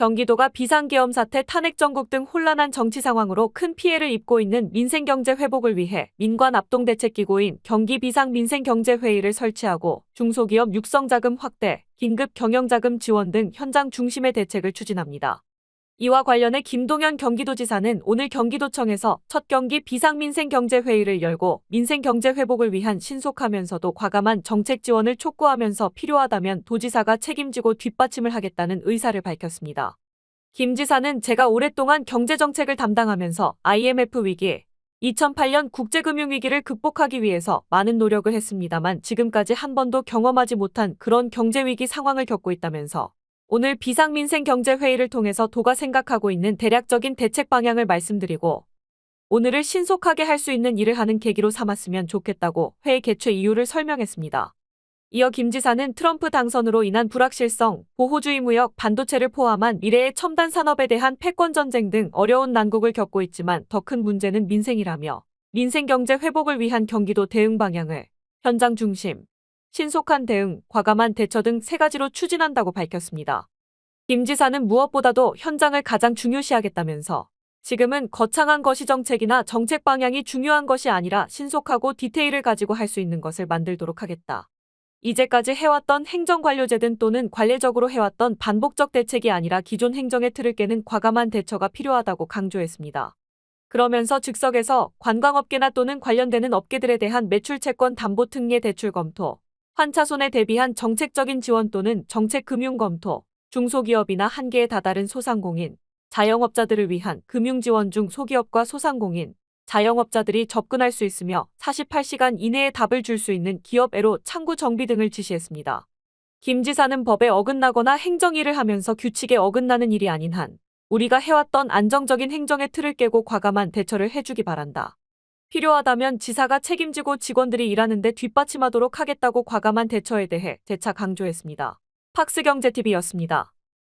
경기도가 비상계엄 사태 탄핵 정국 등 혼란한 정치 상황으로 큰 피해를 입고 있는 민생경제 회복을 위해 민관 합동대책기구인 경기비상민생경제회의를 설치하고 중소기업 육성자금 확대, 긴급 경영자금 지원 등 현장 중심의 대책을 추진합니다. 이와 관련해 김동연 경기도지사는 오늘 경기도청에서 첫 경기 비상민생경제회의를 열고 민생경제 회복을 위한 신속하면서도 과감한 정책 지원을 촉구하면서 필요하다면 도지사가 책임지고 뒷받침을 하겠다는 의사를 밝혔습니다. 김 지사는 제가 오랫동안 경제정책을 담당하면서 IMF 위기, 2008년 국제금융위기를 극복하기 위해서 많은 노력을 했습니다만 지금까지 한 번도 경험하지 못한 그런 경제위기 상황을 겪고 있다면서 오늘 비상민생경제회의를 통해서 도가 생각하고 있는 대략적인 대책 방향을 말씀드리고 오늘을 신속하게 할 수 있는 일을 하는 계기로 삼았으면 좋겠다고 회의 개최 이유를 설명했습니다. 이어 김 지사는 트럼프 당선으로 인한 불확실성, 보호주의 무역, 반도체를 포함한 미래의 첨단 산업에 대한 패권 전쟁 등 어려운 난국을 겪고 있지만 더 큰 문제는 민생이라며 민생 경제 회복을 위한 경기도 대응 방향을 현장 중심, 신속한 대응, 과감한 대처 등 세 가지로 추진한다고 밝혔습니다. 김 지사는 무엇보다도 현장을 가장 중요시하겠다면서 지금은 거창한 것이 정책이나 정책 방향이 중요한 것이 아니라 신속하고 디테일을 가지고 할 수 있는 것을 만들도록 하겠다. 이제까지 해왔던 행정관료제든 또는 관례적으로 해왔던 반복적 대책이 아니라 기존 행정의 틀을 깨는 과감한 대처가 필요하다고 강조했습니다. 그러면서 즉석에서 관광업계나 또는 관련되는 업계들에 대한 매출 채권 담보 특례 대출 검토, 환차손에 대비한 정책적인 지원 또는 정책 금융 검토, 중소기업이나 한계에 다다른 소상공인, 자영업자들을 위한 금융 지원 중 소기업과 소상공인, 자영업자들이 접근할 수 있으며 48시간 이내에 답을 줄 수 있는 기업애로 창구 정비 등을 지시했습니다. 김 지사는 법에 어긋나거나 행정일을 하면서 규칙에 어긋나는 일이 아닌 한 우리가 해왔던 안정적인 행정의 틀을 깨고 과감한 대처를 해주기 바란다. 필요하다면 지사가 책임지고 직원들이 일하는데 뒷받침하도록 하겠다고 과감한 대처에 대해 재차 강조했습니다. 팍스경제TV였습니다.